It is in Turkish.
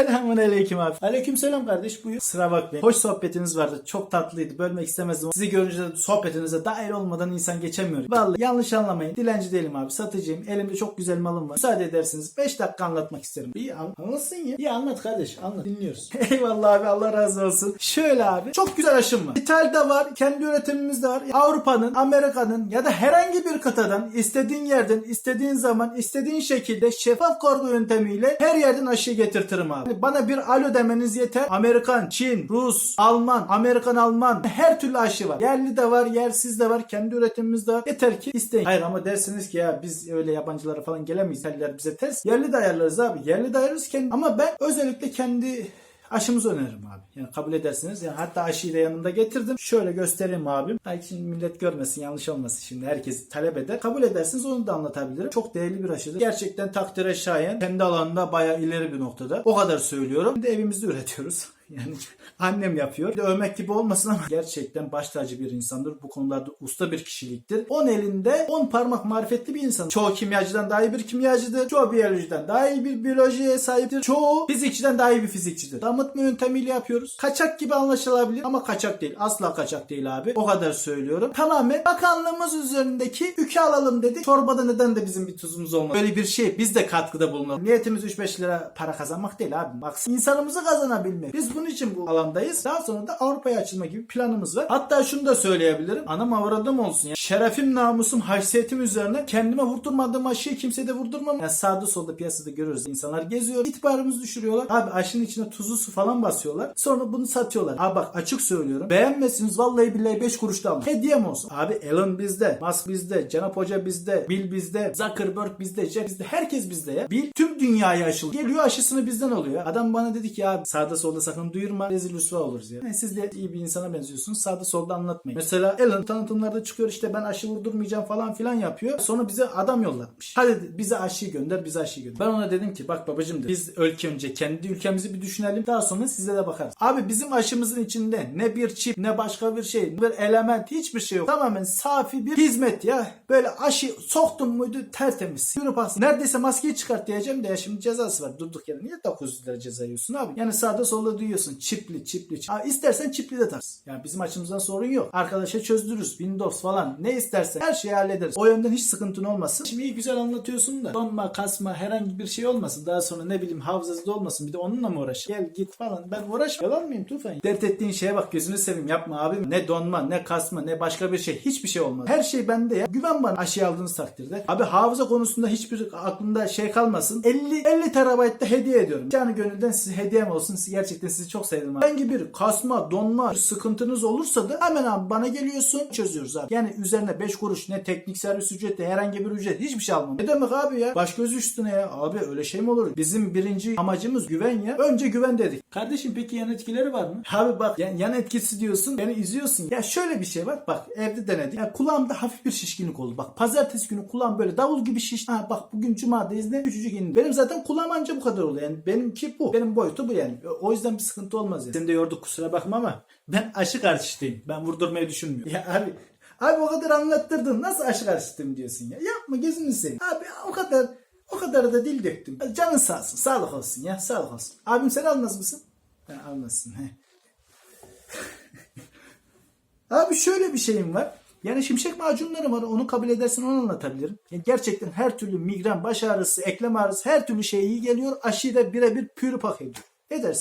Selamun aleyküm abi. Aleyküm selam kardeş buyur. Sıra bakmayın. Hoş sohbetiniz vardı. Çok tatlıydı. Bölmek istemezdim. Sizi görünce de sohbetinize dahil olmadan insan geçemiyor. Vallahi yanlış anlamayın. Dilenci değilim abi. Satıcıyım. Elimde çok güzel malım var. Müsaade ederseniz 5 dakika anlatmak isterim. İyi an anlatsın ya. İyi anlat kardeş. Anlat. Dinliyoruz. Eyvallah abi. Allah razı olsun. Şöyle abi. Çok güzel aşım var. İtalya'da var. Kendi üretimimiz de var. Avrupa'nın, Amerika'nın ya da herhangi bir kıtadan istediğin yerden, istediğin zaman, istediğin şekilde şeffaf kargo yöntemiyle her yerden aşı getirtirim abi. Bana bir alo demeniz yeter. Amerikan, Çin, Rus, Alman, Amerikan, Alman her türlü aşı var. Yerli de var, yersiz de var. Kendi üretimimiz de var. Yeter ki isteyin. Hayır ama dersiniz ki ya biz öyle yabancılara falan gelemeyiz. Yerliler bize ters. Yerli de ayarlarız abi. Yerli de ayarlarız kendi. Ama ben özellikle kendi aşımızı öneririm abi. Yani kabul edersiniz. Yani hatta aşıyı da yanımda getirdim. Şöyle göstereyim abim. Belki şimdi millet görmesin yanlış olmasın şimdi. Herkes talep eder. Kabul edersiniz onu da anlatabilirim. Çok değerli bir aşıdır. Gerçekten takdire şayan. Kendi alanında bayağı ileri bir noktada. O kadar söylüyorum. De evimizde üretiyoruz. Yani annem yapıyor. Bir de övmek gibi olmasın ama gerçekten baş tacı bir insandır. Bu konularda usta bir kişiliktir. 10 elinde 10 parmak marifetli bir insan. Çoğu kimyacıdan daha iyi bir kimyacıdır. Çoğu biyolojiden daha iyi bir biyolojiye sahiptir. Çoğu fizikçiden daha iyi bir fizikçidir. Damıtma yöntemiyle yapıyoruz. Kaçak gibi anlaşılabilir ama kaçak değil. Asla kaçak değil abi. O kadar söylüyorum. Tamamen bakanlığımız üzerindeki yükü alalım dedik. Çorbada neden de bizim bir tuzumuz olmaz. Böyle bir şey biz de katkıda bulunalım. Niyetimiz 3-5 lira para kazanmak değil abi. Bak insanımızı kazanabilmek. Biz bunun için bu alandayız. Daha sonra da Avrupa'ya açılma gibi planımız var. Hatta şunu da söyleyebilirim. Anam avradım olsun ya. Şerefim, namusum, haysiyetim üzerine kendime vurdurmadığım aşıyı kimseye de vurdurmam. Yani sağda solda piyasada görüyoruz. İnsanlar geziyor. İtibarımızı düşürüyorlar. Abi aşının içine tuzlu su falan basıyorlar. Sonra bunu satıyorlar. Abi bak açık söylüyorum. Beğenmezsiniz vallahi billahi 5 kuruş da alın. Hediyem olsun. Abi Elon bizde. Musk bizde. Cenap Hoca bizde. Bill bizde. Zuckerberg bizde. Jeff bizde. Herkes bizde ya. Bill tüm dünyaya aşıldı. Geliyor aşısını bizden alıyor. Adam bana dedi ki ya sağda solda sakın duyurma. Rezil rüsva oluruz ya. Yani siz de iyi bir insana benziyorsunuz. Sağda solda anlatmayın. Mesela Elon tanıtımlarda çıkıyor işte ben aşı vurdurmayacağım falan filan yapıyor. Sonra bize adam yollatmış. Hadi bize aşıyı gönder bize aşıyı gönder. Ben ona dedim ki bak babacım dedim. Biz ülke önce kendi ülkemizi bir düşünelim. Daha sonra size de bakarız. Abi bizim aşımızın içinde ne bir çip ne başka bir şey ne bir element hiçbir şey yok. Tamamen safi bir hizmet ya. Böyle aşı soktun muydu tertemiz. Yürü bas. Neredeyse maskeyi çıkart diyeceğim de ya şimdi cezası var. Durduk yere niye 900 lira ceza yiyorsun abi? Yani sağda solda duyuyorsun. Çipli çipli. çipli. Abi istersen çipli de tarsın. Yani bizim açımızdan sorun yok. Arkadaşa çözdürürüz. Windows falan ne istersen her şeyi hallederiz. O yönden hiç sıkıntın olmasın. Şimdi iyi güzel anlatıyorsun da donma kasma herhangi bir şey olmasın. Daha sonra ne bileyim hafızası da olmasın. Bir de onunla mı uğraş? Gel git falan. Ben uğraş. Yalan mıyım Tufan? Dert ettiğin şeye bak gözünü seveyim yapma abi. Ne donma ne kasma ne başka bir şey. Hiçbir şey olmaz. Her şey bende ya. Güven bana aşıyı aldığınız takdirde. Abi hafıza konusunda hiçbir aklında şey kalmasın. 50 50 terabayt da hediye ediyorum. Canı gönülden size hediyem olsun. Siz gerçekten sizi çok sevdim abi. Herhangi bir kasma, donma, bir sıkıntınız olursa da hemen abi bana geliyorsun çözüyoruz abi. Yani üzerine 5 kuruş ne teknik servis ücreti herhangi bir ücret hiçbir şey almam. Ne demek abi ya? Baş göz üstüne ya. Abi öyle şey mi olur? Bizim birinci amacımız güven ya. Önce güven dedik. Kardeşim peki yan etkileri var mı? Abi bak yan, yan etkisi diyorsun. Beni izliyorsun. Ya şöyle bir şey var. Bak evde denedik. Ya kulağımda hafif bir şişkinlik oldu. Bak pazartesi günü kulağım böyle davul gibi şiş. Ha bak bugün cumadayız ne? Küçücük indi. Benim zaten kulağım anca bu kadar oluyor. Yani benimki bu. Benim boyutu bu yani. O yüzden bir sıkıntı olmaz yani. Seni de yorduk kusura bakma ama ben aşı karşıtıyım. Ben vurdurmayı düşünmüyorum. Ya abi Abi o kadar anlattırdın. Nasıl aşı karşıtım diyorsun ya. Yapma gözünü seveyim. Abi o kadar o kadar da dil döktüm. Canın sağ olsun. Sağlık olsun ya. Sağlık olsun. Abim sen almaz mısın? Ben almasın. Abi şöyle bir şeyim var. Yani şimşek macunları var. Onu kabul edersin onu anlatabilirim. Yani gerçekten her türlü migren, baş ağrısı, eklem ağrısı her türlü şey iyi geliyor. Aşıyı da birebir pürü pak ediyor. Edersin.